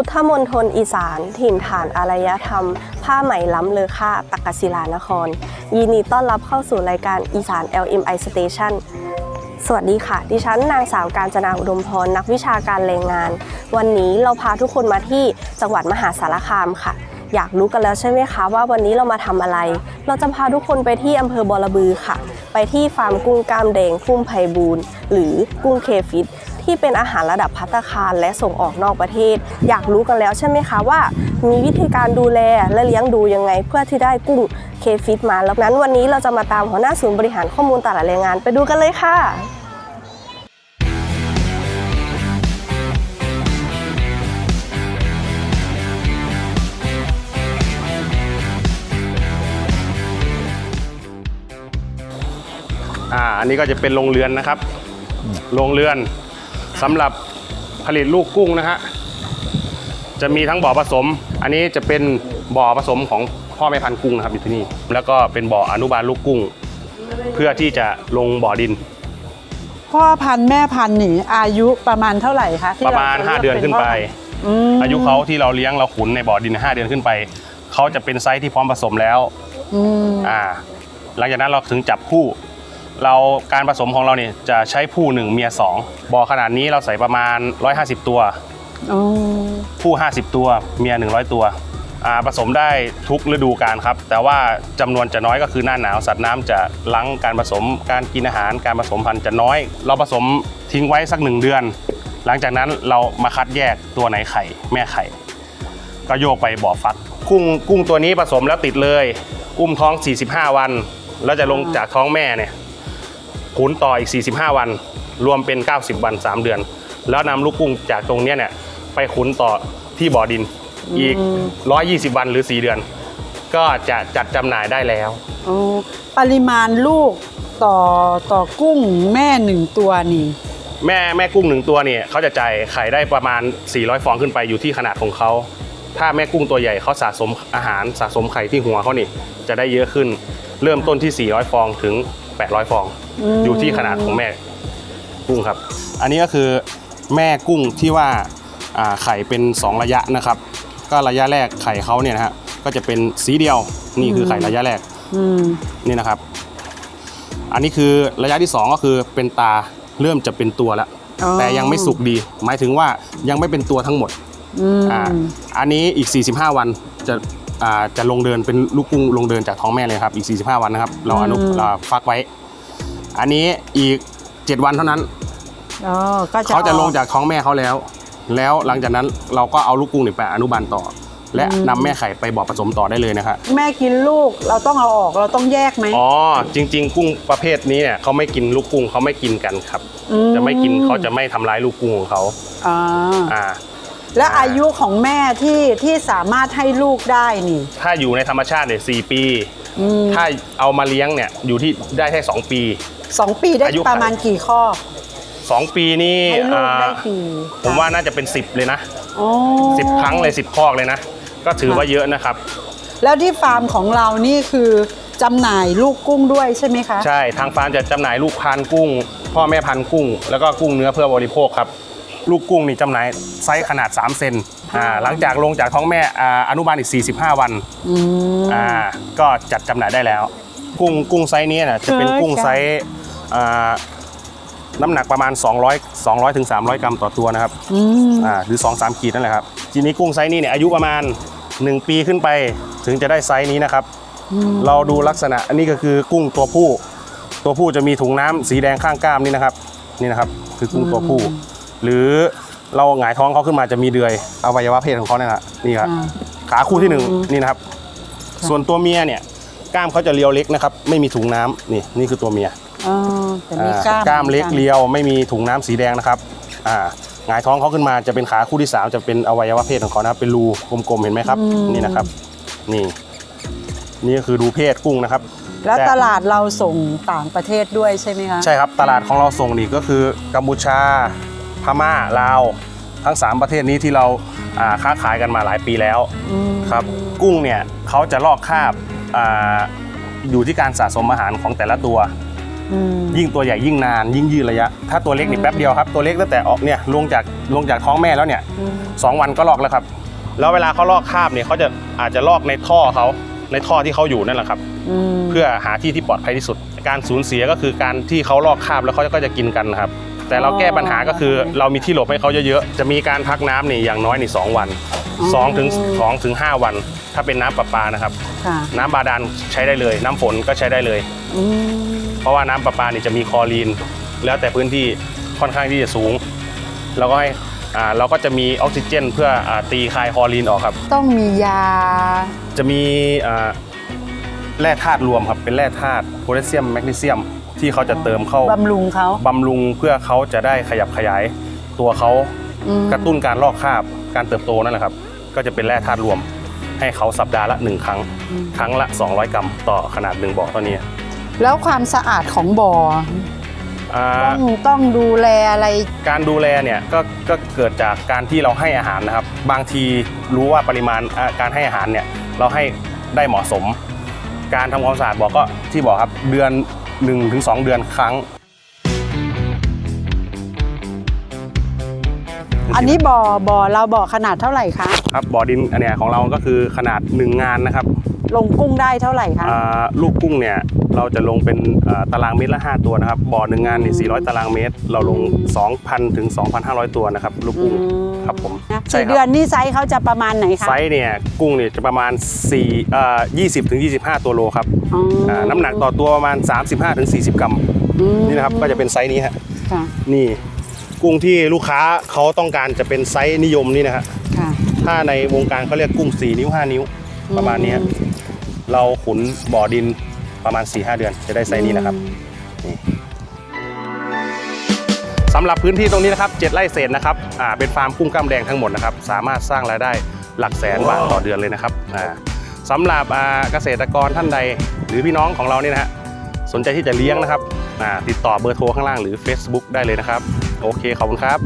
พุทธมณฑลอีสาน ถิ่นฐานอารยธรรม ผ้าไหมล้ำเลอค่าตักกศิลานคร ยินดีต้อนรับเข้าสู่รายการอีสาน LMI Station สวัสดีค่ะ ดิฉันนางสาวการจนาอุดมพร นักวิชาการแรงงาน วันนี้เราพาทุกคนมาที่จังหวัดมหาสารคามค่ะ อยากรู้กันแล้วใช่ไหมคะว่าวันนี้เรามาทำอะไร เราจะพาทุกคนไปที่อำเภอบอระบือค่ะ ไปที่ฟาร์มกุ้งกล้ามแดงพุ่มไพบูรณ์หรือกุ้งเคฟิต ที่เป็นอาหารระดับพัตตาคารและส่งออกนอกประเทศ อยากรู้กันแล้วใช่ไหมคะว่า มีวิธีการดูแลและเลี้ยงดูยังไง เพื่อที่ได้กุ้งเคฟิตมาแล้วนั้นวันนี้เราจะมาตามหัวหน้าศูนย์บริหารข้อมูลตลาดแรงงานไปดูกันเลยค่ะอ่าอันนี้ก็จะเป็นโรงเรือนนะครับ โรงเรือน สำหรับผลิตลูกกุ้งนะฮะจะมีทั้งบ่อผสม อันนี้จะเป็นบ่อผสมของพ่อแม่พันธุ์กุ้งนะครับอยู่ที่นี่ แล้วก็เป็นบ่ออนุบาลลูกกุ้ง เพื่อที่จะลงบ่อดิน พ่อพันธุ์แม่พันธุ์นี่อายุประมาณเท่าไหร่คะที่ประมาณเจ5เดือนขึ้นไปอืมอายุเขาที่เราเลี้ยงเราขุนในบ่อดิน5เดือนขึ้นไป เขาจะเป็นไซส์ที่พร้อมผสมแล้ว อืม อ่า หลังจากนั้นเราถึงจับคู่ เราการผสมของเราเนี่ยจะใช้ผู้หนึ่งเมียสองบ่อขนาดนี้เราใส่ประมาณ 150 ตัวอ๋อผู้ 50 ตัวเมีย 100 ตัวอ่าผสมได้ทุกฤดูกาลครับ แต่ว่าจำนวนจะน้อยก็คือหน้าหนาวสัตว์น้ำจะลังการผสมการกินอาหารการผสมพันธุ์จะน้อย เราผสมทิ้งไว้สักหนึ่งเดือน หลังจากนั้นเรามาคัดแยกตัวไหนไข่ แม่ไข่ ก็โยกไปบ่อฟัก กุ้งกุ้งตัวนี้ผสมแล้วติดเลย อุ้มท้อง 45 วัน แล้วจะลงจากท้องแม่เนี่ย ขุนต่ออีก 45 วัน รวมเป็น 90 วัน 3 เดือน แล้วนำลูกกุ้งจากตรงเนี้ยเนี่ยไปขุนต่อที่บ่อดินอีก 120 วันหรือ 4 เดือน ก็จะจัดจำหน่ายได้แล้วอ๋อปริมาณลูกต่อต่อกุ้งแม่หนึ่งตัวนี่ แม่แม่กุ้งหนึ่งตัวเนี่ยเขาจะจ่ายไข่ได้ประมาณ 400 ฟองขึ้นไปอยู่ที่ขนาดของเขาถ้าแม่กุ้งตัวใหญ่เขาสะสมอาหารสะสมไข่ที่หัวเขานี่จะได้เยอะขึ้น เริ่มต้นที่ 400 ฟองถึง 800 ฟองอืมอยู่ที่ขนาดของแม่กุ้งครับ อันนี้ก็คือแม่กุ้งที่ว่าอ่าไข่เป็น 2 ระยะนะครับ ก็ระยะแรกไข่เขาเนี่ยนะฮะก็จะเป็นสีเดียวนี่คือไข่ระยะแรกอืมนี่นะครับ อันนี้คือระยะที่ 2 ก็คือเป็นตาเริ่มจะเป็นตัวแล้วอ๋อแต่ยังไม่สุกดี หมายถึงว่ายังไม่เป็นตัวทั้งหมดอืมอ่าอันนี้อีก 45 วันจะอ่า จะลงเดินเป็นลูกกุ้งลงเดินจากท้องแม่เลยครับอีก 45 วันนะครับ เราอนุเราฟักไว้ อันนี้อีก 7 วันเท่านั้นอ๋อก็จะเขาจะลงออกจากท้องแม่เขาแล้ว แล้วหลังจากนั้นเราก็เอาลูกกุ้งเนี่ยไปอนุบาลต่อ และอืมนำแม่ไข่ไปบ่อผสมต่อได้เลยนะครับแม่กินลูกเราต้องเอาออกเราต้องแยกไหมอ๋อจริง ๆ กุ้งประเภทนี้เนี่ยเขาไม่กินลูกกุ้งเขาไม่กินกันครับอืมจะไม่กินเขาจะไม่ทำร้ายลูกกุ้งของเขาอ่าอ่า และอ่าอายุของแม่ที่ที่สามารถให้ลูกได้นี่ ถ้าอยู่ในธรรมชาติเนี่ยสปีอืมถ้าเอามาเลี้ยงเนี่ยอยู่ที่ได้แค่สองปีสองปีได้อายุ ประมาณกี่ข้อสองปีนี่ให้ลูกอ่าได้กี่ผมว่าน่าจะเป็น 10 เลยนะอ๋อ10ครั้งเลย 10 คอกเลยนะ ก็ถือว่าเยอะนะครับ แล้วที่ฟาร์มของเรานี่คือจำหน่ายลูกกุ้งด้วยใช่ไหมคะ ใช่ทางฟาร์มจะจำหน่ายลูกพันธุ์กุ้ง พ่อแม่พันธุ์กุ้ง แล้วก็กุ้งเนื้อเพื่อบริโภคครับ ลูกกุ้งนี่จำหน่ายไซส์ขนาด 3 เซนอ่าหลังจากลงจากท้องแม่อ่าอนุบาลอีก 45 วันอืม อ่าก็จัดจำหน่ายได้แล้ว กุ้งกุ้งไซส์นี้นะจะเป็นเคยกุ้งจ้ะไซส์อ่าน้ำหนักประมาณ 200 200ถึง300 กรัมต่อตัวนะครับอืมอ่าหรือ 2-3 ขีดนั่นแหละครับทีนี้กุ้งไซส์นี้เนี่ยอายุประมาณ 1 ปีขึ้นไปถึงจะได้ไซส์นี้นะครับเราดูลักษณะอันนี้ก็คือกุ้งตัวผู้ ตัวผู้จะมีถุงน้ำสีแดงข้างกล้ามนี่นะครับ นี่นะครับ คือกุ้งตัวผู้ หรือเราหงายท้องเขาขึ้นมาจะมีเดือยอวัยวะเพศของเขาเนี่ยนะนี่ครับอ่าขาคู่ที่หนึ่งนี่นะครับ ส่วนตัวเมียเนี่ยกล้ามเขาจะเรียวเล็กนะครับ ไม่มีถุงน้ำนี่นี่คือตัวเมียอ๋อแต่มีอ่ากล้ามกล้ามเล็กหอนนเรียวไม่มีถุงน้ำสีแดงนะครับอ่าหงายท้องเขาขึ้นมาจะเป็นขาคู่ที่สามจะเป็นอวัยวะเพศของเขานะครับเป็นรูกลมๆเห็นไหมครับ นี่นะครับ นี่ นี่ก็คือดูเพศกุ้งนะครับ แล้วต่ตลาดเราส่งต่างประเทศด้วยใช่ไหมคะใช่ครับ ตลาดของเราส่งนี่ก็คือกัมพูชาพ ม่าลาว ทั้ง 3 ประเทศนี้ที่เราอ่าค้าขายกันมาหลายปีแล้วอืมครับกุ้งเนี่ยเขาจะลอกคราบอาอยู่ที่การสะสมอาหารของแต่ละตัวอืมยิ่งตัวใหญ่ยิ่งนาน ยิ่งยืดระยะ ถ้าตัวเล็กนี่อืมแป๊บเดียวครับ ตัวเล็กตั้งแต่ออกเนี่ยลงจากลงจากท้องแม่แล้วเนี่ยอืมสองวันก็ลอกแล้วครับ แล้วเวลาเขาลอกคราบเนี่ยเขาจะอาจจะลอกในท่อเขาในท่อที่เขาอยู่นั่นแหละครับอืมเพื่อหาที่ที่ปลอดภัยที่สุด การสูญเสียก็คือการที่เขาลอกคราบแล้วเขาก็จะกินกันนะครับ แต่เราแก้ปัญหาก็คือเรามีที่หลบให้เขาเยอะๆ จะมีการพักน้ำนี่อย่างน้อยนี่สองวันสองถึงสองถึงห้าวัน ถ้าเป็นน้ำประปานะครับ ค่ะน้ำบาดาลใช้ได้เลย น้ำฝนก็ใช้ได้เลย อืมเพราะว่าน้ำประปานี่จะมีคลอรีน แล้วแต่พื้นที่ค่อนข้างที่จะสูง แล้วก็ให้อ่าเราก็จะมีออกซิเจน เพื่ออาตีคายคลอรีนออกครับ ต้องมียา จะมีอ่าแร่ธาตุรวมครับ เป็นแร่ธาตุโพแทสเซียมแมกนีเซียม ที่เขาจะเติมเข้าบำรุงเขาบำรุงเพื่อเขาจะได้ขยับขยายตัวเขาอืมกระตุ้นการลอกคราบการเติบโตนั่นแหละครับ ก็จะเป็นแร่ธาตุรวม ให้เขาสัปดาห์ละหนึ่งครั้ง ครั้งละ 200 กรัมต่อขนาดหนึ่งบ่อเท่านี้ แล้วความสะอาดของบ่ออ่าต้องต้องดูแลอะไร การดูแลเนี่ยก็ก็เกิดจากการที่เราให้อาหารนะครับ บางทีรู้ว่าปริมาณอ่าการให้อาหารเนี่ยเราให้ได้เหมาะสม การทำความสะอาดบอกก็ที่บอกครับเดือน 1-2ถึง2เดือนครั้ง อันนี้บ่อบ่อเราบ่อขนาดเท่าไหร่คะครับบ่อดินอันเนี้ยของเราก็คือขนาด 1 งานนะครับลงกุ้งได้เท่าไหร่คะอ่าลูกกุ้งเนี่ยเราจะลงเป็นอ่าตารางเมตรละ 5 ตัวนะครับบ่อหนึ่งงานนี่400 ตารางเมตร เราลง 2,000ถึง2,500 ตัวนะครับลูกกุ้งครับผม นะใช่สี่คเดือรันนี่ไซส์เขาจะประมาณไหนคะไซส์เนี่ยกุ้งเนี่ยจะประมาณ4เอ่อ20ถึง25 ตัวโลครับอ๋อออ่าน้ำหนักต่อตัวประมาณ 35ถึง40 กรัมอืมนี่นะครับก็จะเป็นไซส์นี้ฮะค่ะนี่กุ้งที่ลูกค้าเขาต้องการจะเป็นไซส์นิยมนี่นะฮะค่ะถ้าในวงการเขาเรียกกุ้ง 4 นิ้ว 5 นิ้วประมาณนี้ฮะอืมเราขุนบ่อดินประมาณ 4-5 เดือนจะได้ไซส์นี้นะครับสำหรับพื้นที่ตรงนี้นะครับ7ไร่เศษนะครับอ่าเป็นฟาร์มกุ้งกล้ามแดงทั้งหมดนะครับสามารถสร้างรายได้หลักแสนบาทต่อเดือนเลยนะครับอ่าสำหรับอ่าเกษตรกรท่านใด หรือพี่น้องของเราเนี่ยนะฮะสนใจที่จะเลี้ยงนะครับอ่าติดต่อเบอร์โทรข้างล่างหรือ Facebook ได้เลยนะครับ โอเคขอบคุณครับ